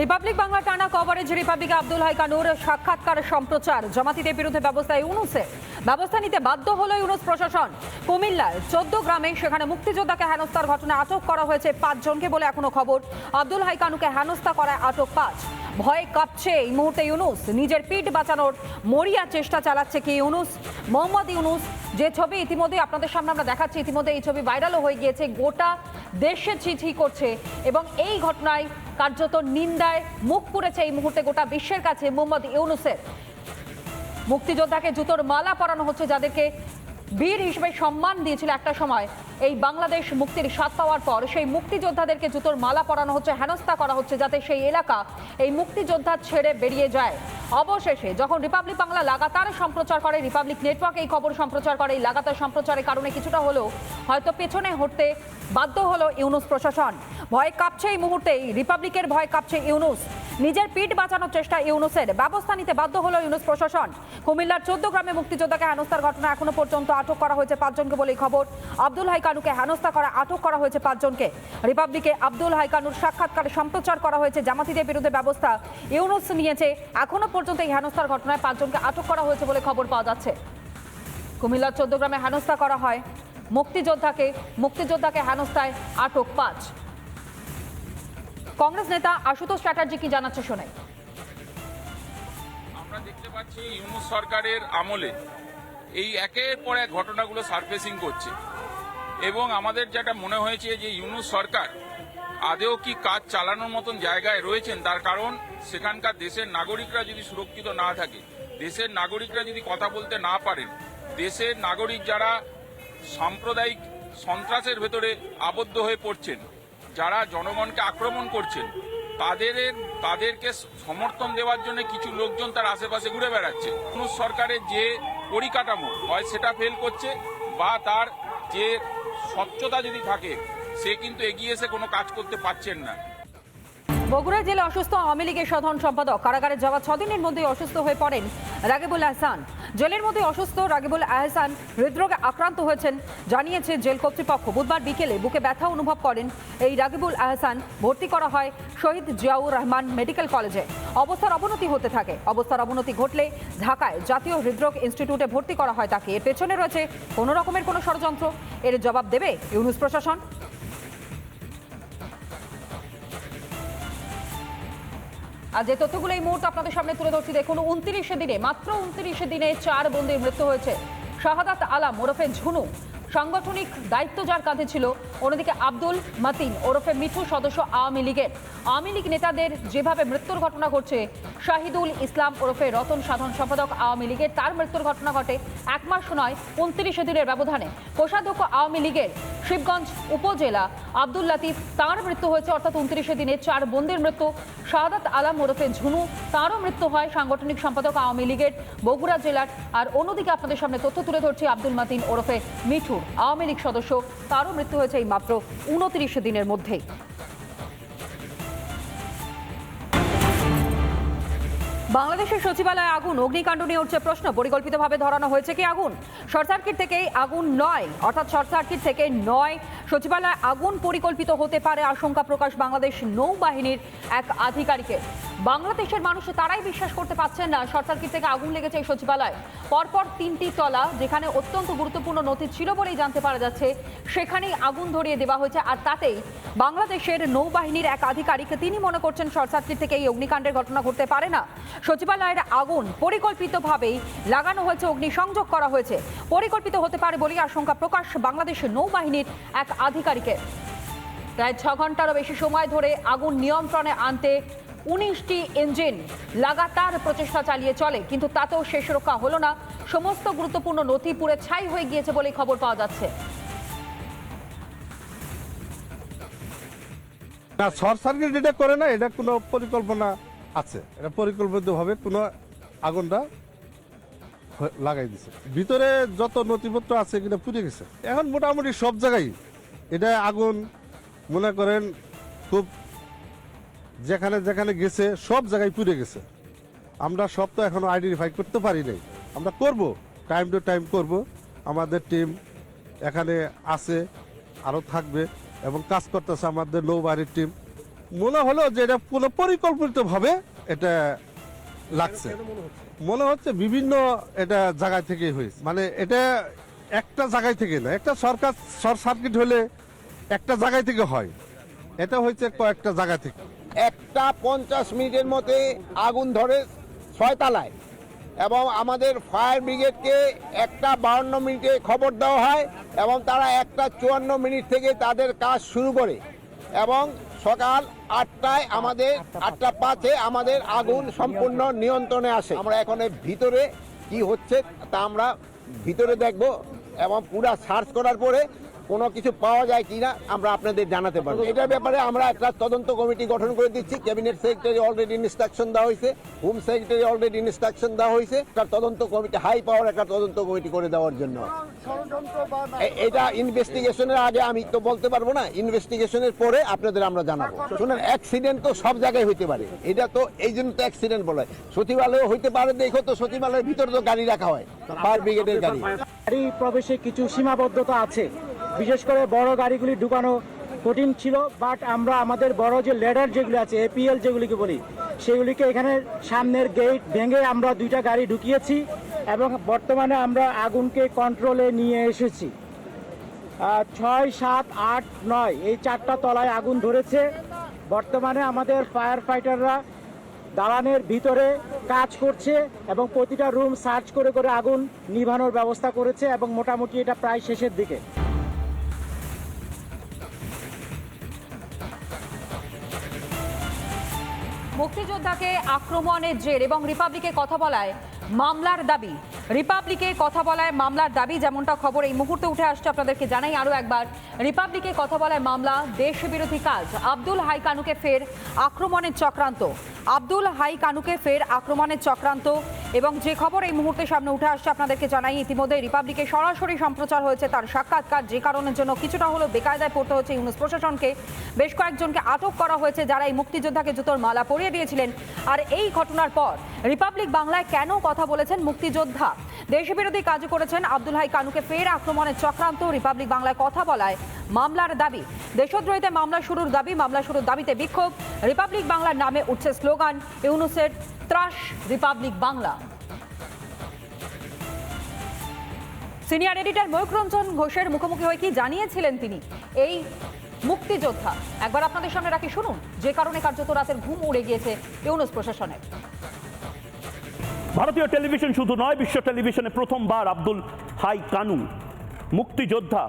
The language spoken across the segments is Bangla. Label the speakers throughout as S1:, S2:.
S1: রিপাবলিক বাংলা টানা কভারেজ রিপাবলিক আব্দুল হাই কানুর সাক্ষাৎকার সম্প্রচার। জামাতিদের বিরুদ্ধে ব্যবস্থা ইউনুসে। ব্যবস্থা নিতে বাধ্য হলো ইউনুস প্রশাসন। কুমিল্লায় চোদ্দ গ্রামে সেখানে মুক্তিযোদ্ধাকে হেনস্থার ঘটনায় আটক করা হয়েছে পাঁচজনকে বলে এখনও খবর। আব্দুল হাই কানুকে হেনস্থা করায় আটক পাঁচ। ভয়ে কাঁপছে এই মুহূর্তে ইউনুস। নিজের পিঠ বাঁচানোর মরিয়া চেষ্টা চালাচ্ছে কি ইউনুস? মোহাম্মদ ইউনুস, যে ছবি ইতিমধ্যে আপনাদের সামনে আমরা দেখাচ্ছি ইতিমধ্যে এই ছবি ভাইরালও হয়ে গিয়েছে। গোটা দেশে চিঠি করছে এবং এই ঘটনায় কার্যত নিন্দায় মুখ পুড়েছে এই মুহূর্তে গোটা বিশ্বের কাছে। মোহাম্মদ ইউনুসের মুক্তিযোদ্ধাকে জুতোর মালা পরানো হচ্ছে, যাদেরকে বীর হিসেবে সম্মান দিয়েছিল একটা সময়। এই বাংলাদেশ মুক্তির স্বাদ পাওয়ার পর সেই মুক্তিযোদ্ধাদেরকে জুতোর মালা পরানো হচ্ছে, হেনস্থা করা হচ্ছে যাতে সেই এলাকা এই মুক্তিযোদ্ধা ছেড়ে বেরিয়ে যায়। অবশেষে যখন রিপাবলিক বাংলা লাগাতার সম্প্রচার করে, রিপাবলিক নেটওয়ার্ক এই খবর সম্প্রচার করে, এই লাগাতার সম্প্রচারের কারণে কিছুটা হলেও হয়তো পেছনে হটতে বাধ্য হলো ইউনুস প্রশাসন। ভয় কাঁপছে এই মুহূর্তেই, রিপাবলিকের ভয় কাঁপছে ইউনুস। নিজের পিঠ বাঁচানোর চেষ্টা ইউনুসের। ব্যবস্থা নিতে বাধ্য হলো ইউনুস প্রশাসন। কুমিল্লার চোদ্দ গ্রামে মুক্তিযোদ্ধাকে হেনস্থার ঘটনা এখনও পর্যন্ত আটক করা হয়েছে পাঁচজনকে বলে খবর। আব্দুল হাইকানুকে হেনস্থা করা আটক করা হয়েছে পাঁচজনকে। রিপাবলিকে আব্দুল হাই কানুর সাক্ষাৎকার সম্প্রচার করা হয়েছে। জামাতিদের বিরুদ্ধে ব্যবস্থা ইউনুস নিয়েছে। এখনও পর্যন্ত এই হেনস্থার ঘটনায় পাঁচজনকে আটক করা হয়েছে বলে খবর পাওয়া যাচ্ছে। কুমিল্লার চোদ্দ গ্রামে হেনস্থা করা হয়। মুক্তিযোদ্ধাকে মুক্তিযোদ্ধাকে হেনস্থায় আটক পাঁচ। কংগ্রেস নেতা আশুতোষ চ্যাটার্জি কি জানাচ্ছে শোনাই।
S2: আমরা দেখতে পাচ্ছি ইউনুস সরকারের আমলে এই একের পর এক ঘটনাগুলো সারফেসিং করছে। এবং আমাদের যেটা মনে হয়েছে যে ইউনুস সরকার আদেও কি কাজ চালানোর মতন জায়গায় রয়েছেন, তার কারণ সেখানকার দেশের নাগরিকরা যদি সুরক্ষিত না থাকে, দেশের নাগরিকরা যদি কথা বলতে না পারেন, দেশের নাগরিক যারা সাম্প্রদায়িক সন্ত্রাসের ভেতরে আবদ্ধ হয়ে পড়ছেন যারা জনগণকে আক্রমণ করছেন, তাদের তাদেরকে সমর্থন দেওয়ার জন্য কিছু লোকজন তার আশেপাশে ঘুরে বেড়াচ্ছে। কোন সরকারের যে পরিকাঠামো হয় সেটা ফেল করছে বা তার যে স্বচ্ছতা যদি থাকে, সে কিন্তু এগিয়ে এসে কোনো কাজ করতে পারছেন না।
S1: বগুড়া জেলে অসুস্থ আওয়ামী লীগের সাধারণ সম্পাদক। কারাগারে যাওয়া ছদিনের মধ্যে অসুস্থ হয়ে পড়েন রাগিবুল আহসান। জেলের মধ্যে অসুস্থ রাগিবুল আহসান হৃদরোগে আক্রান্ত হয়েছেন, জানিয়েছে জেল কর্তৃপক্ষ। বুধবার বিকেলে বুকে ব্যথা অনুভব করেন এই রাগিবুল আহসান। ভর্তি করা হয় শহীদ জিয়াউর রহমান মেডিকেল কলেজে। অবস্থার অবনতি হতে থাকে। অবস্থার অবনতি ঘটলে ঢাকায় জাতীয় হৃদরোগ ইনস্টিটিউটে ভর্তি করা হয় তাকে। এর পেছনে রয়েছে কোনো রকমের কোনো ষড়যন্ত্র। এর জবাব দেবে ইউনুস প্রশাসন। যে তথ্যগুলো এই মুহূর্তে আপনাদের সামনে তুলে ধরছি, দেখুন, উনত্রিশে দিনে, মাত্র উনত্রিশে দিনে চার বন্দির মৃত্যু হয়েছে। শাহাদাত আলাম ওরফে ঝুনু, সাংগঠনিক দায়িত্ব যার কাঁধে ছিল, অন্যদিকে আব্দুল মাতিন ওরফে মিঠু সদস্য আওয়ামী লীগের। আওয়ামী লীগ নেতাদের যেভাবে মৃত্যুর ঘটনা ঘটছে, শাহিদুল ইসলাম ওরফে রতন সাধারণ সম্পাদক আওয়ামী লীগের, তার মৃত্যুর ঘটনা ঘটে এক মাস নয়, উনত্রিশে দিনের ব্যবধানে। কোষাধ্যক্ষ আওয়ামী লীগের শিবগঞ্জ উপজেলা আব্দুল লাতিফ, তার মৃত্যু হয়েছে অর্থাৎ উনত্রিশে দিনে। চার বন্দির মৃত্যু। শাহাদাত আলাম ওরফে ঝুনু, তারও মৃত্যু হয় সাংগঠনিক সম্পাদক আওয়ামী লীগের বগুড়া জেলার। আর অন্যদিকে আপনাদের সামনে তথ্য তুলে ধরছি আব্দুল মাতিন ওরফে মিঠুর। আওয়ামী লীগ সদস্য, তারও মৃত্যু হয়েছে এই মাত্র উনত্রিশে দিনের মধ্যেই। বাংলাদেশের সচিবালয়ে আগুন, অগ্নিকাণ্ড নিয়ে উঠছে প্রশ্ন। পরিকল্পিতভাবে ধরানো হয়েছে কি আগুন? শর্ট সার্কিট থেকে আগুন নয়। অর্থাৎ শর্ট সার্কিট থেকে নয়। সচিবালয়ে আগুন পরিকল্পিত হতে পারে, আশঙ্কা প্রকাশ বাংলাদেশ নৌবাহিনীর এক আধিকারিকের। বাংলাদেশের মানুষ তারাই বিশ্বাস করতে পারছেন না। শর্ট থেকে আগুন লেগেছে এই সচিবালয়। পরপর তিনটি তলা, যেখানে অত্যন্ত গুরুত্বপূর্ণ নথি ছিল বলেই জানতে পারা যাচ্ছে, সেখানেই আগুন ধরিয়ে দেওয়া হয়েছে। আর তাতেই বাংলাদেশের নৌবাহিনীর এক আধিকারিক তিনি মনে করছেন শর্ট সার্কিট থেকে এই অগ্নিকাণ্ডের ঘটনা ঘটতে পারে না। সচিবালয়ের আগুন পরিকল্পিতভাবেই লাগানো হয়েছে, অগ্নিসংযোগ করা হয়েছে। পরিকল্পিত হতে পারে বলেই আশঙ্কা প্রকাশ বাংলাদেশের নৌবাহিনীর এক আধিকারিকের। প্রায় ছ ঘন্টারও বেশি সময় ধরে আগুন নিয়ন্ত্রণে আনতে উনিশটি ইঞ্জিন লাগাতার প্রচেষ্টা চালিয়ে চলে, কিন্তু তাতেও শেষ রক্ষা হলো না। সমস্ত গুরুত্বপূর্ণ নথি পুড়ে ছাই হয়ে গিয়েছে বলেই খবর পাওয়া যাচ্ছে।
S3: না শর্ট সার্কিট এটা করে না, এটা কোনো পরিকল্পনা আছে। এটা পরিকল্পিতভাবে কোনো আগুনটা লাগাই দিছে। ভিতরে যত নথিপত্র আছে এগুলো পুড়ে গেছে। এখন মোটামুটি সব জায়গায় এটা আগুন, মনে করেন, খুব যেখানে যেখানে গেছে, সব জায়গায় পুড়ে গেছে। আমরা সব তো এখনও আইডেন্টিফাই করতে পারি নাই। আমরা করব টাইম টু টাইম করব। আমাদের টিম এখানে আছে আরও থাকবে এবং কাজ করতেছে আমাদের নৌবাহিনীর টিম মনে হলো যে এটা পুরো পরিকল্পিত ভাবে এটা লাগছে। মনে হচ্ছে বিভিন্ন এটা জায়গা থেকে হয়েছে। মানে এটা একটা জায়গায় থেকে না, একটা সরকার শর্ট সার্কিট হলে একটা জায়গায় থেকে হয়। এটা হয়েছে কয়েকটা জায়গা থেকে।
S4: একটা পঞ্চাশ মিনিটের মধ্যে আগুন ধরে ছয়তলায় এবং আমাদের ফায়ার ব্রিগেডকে একটা বাউন্ন মিনিটে খবর দেওয়া হয় এবং তারা একটা চুয়ান্ন মিনিট থেকে তাদের কাজ শুরু করে এবং সকাল আটটায় আমাদের, আটটা পাঁচে আমাদের আগুন সম্পূর্ণ নিয়ন্ত্রণে আসে। আমরা এখন ভিতরে কি হচ্ছে তা আমরা ভিতরে দেখব এবং পুরা সার্চ করার পরে কোনো কিছু পাওয়া যায় কিনা আমরা আপনাদের জানাতে পারব। এটার ব্যাপারে আমরা একটা তদন্ত কমিটি গঠন করে দিচ্ছি। ক্যাবিনেট সেক্রেটারি অলরেডি ইনস্ট্রাকশন দেওয়া হয়েছে। হোম সেক্রেটারি অলরেডি ইনস্ট্রাকশন দেওয়া হয়েছে। একটা তদন্ত কমিটি, হাই পাওয়ার একটা তদন্ত কমিটি করে দেওয়ার জন্য। এটা ইনভেস্টিগেশনের আগে আমি তো বলতে পারব না, ইনভেস্টিগেশনের পরে আপনাদের আমরা জানাব। শুনেন, অ্যাক্সিডেন্ট তো সব জায়গায় হইতে পারে। এটা তো এই জন্য তো অ্যাক্সিডেন্ট বলে সচিবালয় হইতে পারে, দেখো তো সচিবালয়ের ভিতরে তো গাড়ি রাখা হয়, ফায়ার ব্রিগেডের গাড়ি।
S5: গাড়ি প্রবেশে কিছু সীমাবদ্ধতা আছে। বিশেষ করে বড় গাড়িগুলি ঢুকানো কঠিন ছিল বাট আমরা আমাদের বড় যে লেডার যেগুলি আছে এপিএল যেগুলিকে বলি, সেগুলিকে এখানে সামনের গেট ভেঙে আমরা দুইটা গাড়ি ঢুকিয়েছি এবং বর্তমানে আমরা আগুনকে কন্ট্রোলে নিয়ে এসেছি। ছয়, সাত, আট, নয়, এই চারটা তলায় আগুন ধরেছে। বর্তমানে আমাদের ফায়ার ফাইটাররা দালানের ভিতরে কাজ করছে এবং প্রতিটা রুম সার্চ করে করে আগুন নিভানোর ব্যবস্থা করেছে এবং মোটামুটি এটা প্রায় শেষের দিকে।
S1: মুক্তিযোদ্ধাকে আক্রমণের জের এবং রিপাবলিকে কথা বলায় মামলার দাবি। রিপাবলিকে কথা বলায় মামলার দাবি, যেমনটা খবর এই মুহূর্তে উঠে আসছে আপনাদেরকে জানাই আরও একবার। রিপাবলিকে কথা বলায় মামলা দেশ বিরোধী কাজ। আব্দুল হাই কানুকে ফের আক্রমণের চক্রান্ত। আব্দুল হাই কানুকে ফের আক্রমণের চক্রান্ত এবং যে খবর এই মুহূর্তে সামনে উঠে আসছে আপনাদেরকে জানাই, ইতিমধ্যে রিপাবলিকে সরাসরি সম্প্রচার হয়েছে তার সাক্ষাৎকার, যে কারণের জন্য কিছুটা হলেও বেকায়দায় পড়তে হচ্ছে ইউনুস প্রশাসনকে। বেশ কয়েকজনকে আটক করা হয়েছে যারা এই মুক্তিযোদ্ধাকে জুতোর মালা পরিয়ে দিয়েছিলেন। আর এই ঘটনার পর রিপাবলিক বাংলায় কেন কথা বলেছেন মুক্তিযোদ্ধা। দেশবিরোধী কাজ করেছেন আব্দুল হাই কানুকে ফের আক্রমণের চক্রান্ত। রিপাবলিক বাংলায় কথা বলায় মামলার দাবি। দেশদ্রোহিতে মামলা শুরুর দাবি, মামলা শুরুর দাবিতে বিক্ষোভ। রিপাবলিক বাংলার নামে উঠছে স্লোগান, ইউনুসের ত্রাস, Republic Bangla. Senior editor Mayukh Ranjan ঘোষের মুখোমুখি হয়ে কি জানিয়েছিলেন তিনি? এই মুক্তিযোদ্ধা। একবার আপনাদের সামনে রাখি, শুনুন। যে কারণে কার্যত রাতের ঘুম উড়ে গিয়েছে ইউনুস প্রশাসনের।
S6: ভারতীয় টেলিভিশন শুধু নয়, বিশ্ব টেলিভিশনে প্রথমবার আব্দুল হাই কানু, মুক্তিযোদ্ধা,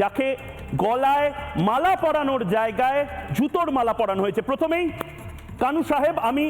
S6: যাকে গলায় মালা পরানোর জায়গায় জুতোর মালা পরানো হয়েছে। প্রথমেই কানু সাহেব, আমি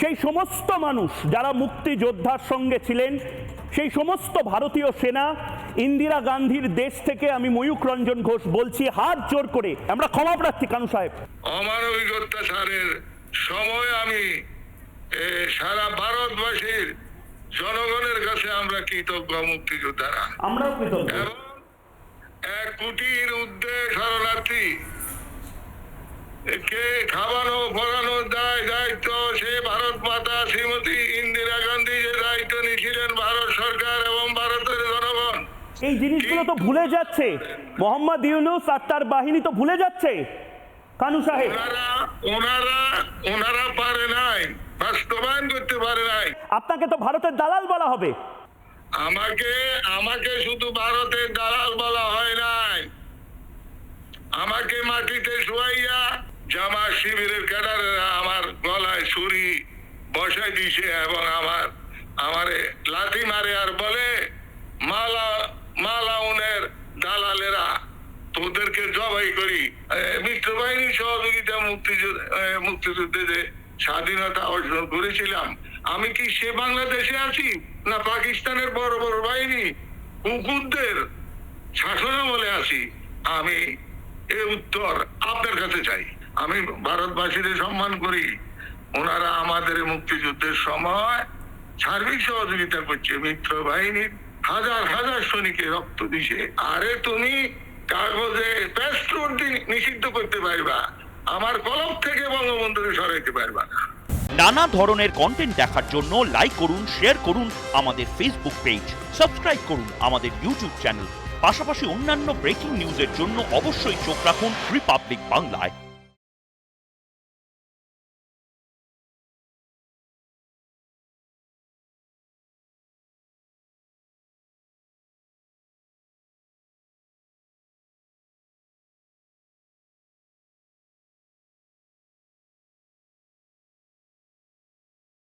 S6: সেই সমস্ত মানুষ যারা মুক্তিযোদ্ধার সঙ্গে ছিলেন, সেই সমস্ত ভারতীয় সেনা, ইন্দিরা গান্ধীর দেশ থেকে আমি ময়ূক রঞ্জন ঘোষ বলছি, হাত জোর করে। আমরা ক্ষমা প্রার্থী কানু সাহেব।
S7: অমানবিক অত্যাচারের সময় আমি সারা ভারতবাসীর জনগণের কাছে আমরা কৃতজ্ঞ মুক্তিযোদ্ধারা।
S6: আমরাও কৃতজ্ঞ।
S7: এক কোটির শরণার্থী। কে খাওয়ানো দায় দায়িত্ব সে ভারত মাতা শ্রীমতী ইন্দিরা গান্ধী যে দায়িত্ব নিয়েছিলেন ভারত সরকার এবং ভারতের জনগণ।
S6: এই জিনিসগুলো তো ভুলে যাচ্ছে। মোহাম্মদ ইউনুস আর তার বাহিনী তো ভুলে যাচ্ছে। কানু সাহেব।
S7: ওনারা ওনারা ওনারা পারে নাই বাস্তবায়ন করতে পারে নাই।
S6: আপনাকে তো ভারতের দালাল বলা হবে।
S7: আমাকে আমাকে শুধু ভারতের দালাল বলা হয় নাই। আমাকে মাটিতে শুয়াইয়া জামা শিবিরের ক্যাডারেরা আমার গলায় ছুরি বসাই দিছে এবং আমার আমারে লাথি মারে আর বলে মালা মালাউনের দালালেরা তোদেরকে জবাই করি। মিত্র বাহিনীর সহযোগিতা মুক্তিযুদ্ধ মুক্তিযুদ্ধে যে স্বাধীনতা অর্জন করেছিলাম, আমি কি সে বাংলাদেশে আছি না পাকিস্তানের বড় বড় বাহিনী? কুকুরদের শাসনামলে আছি। আমি এ উত্তর আপনার কাছে চাই। আমি ভারতবাসীদের সম্মান করি। ওনারা আমাদের মুক্তিযুদ্ধের সময় সার্বিক সহযোগিতা করছে। মিত্র বাহিনীর হাজার হাজার সৈনিকের রক্ত দিছে। আরে তুমি কাগজে প্যাস্ট্রোট নিষিদ্ধ করতে পারবা। আমার কলম থেকে বঙ্গবন্ধুকে সরাইতে পারবা না।
S8: নানা ধরনের কন্টেন্ট দেখার জন্য লাইক করুন শেয়ার করুন আমাদের ফেসবুক পেজ সাবস্ক্রাইব করুন আমাদের ইউটিউব চ্যানেল পাশাপাশি অন্যান্য ব্রেকিং নিউজের জন্য অবশ্যই চোখ রাখুন রিপাবলিক বাংলায়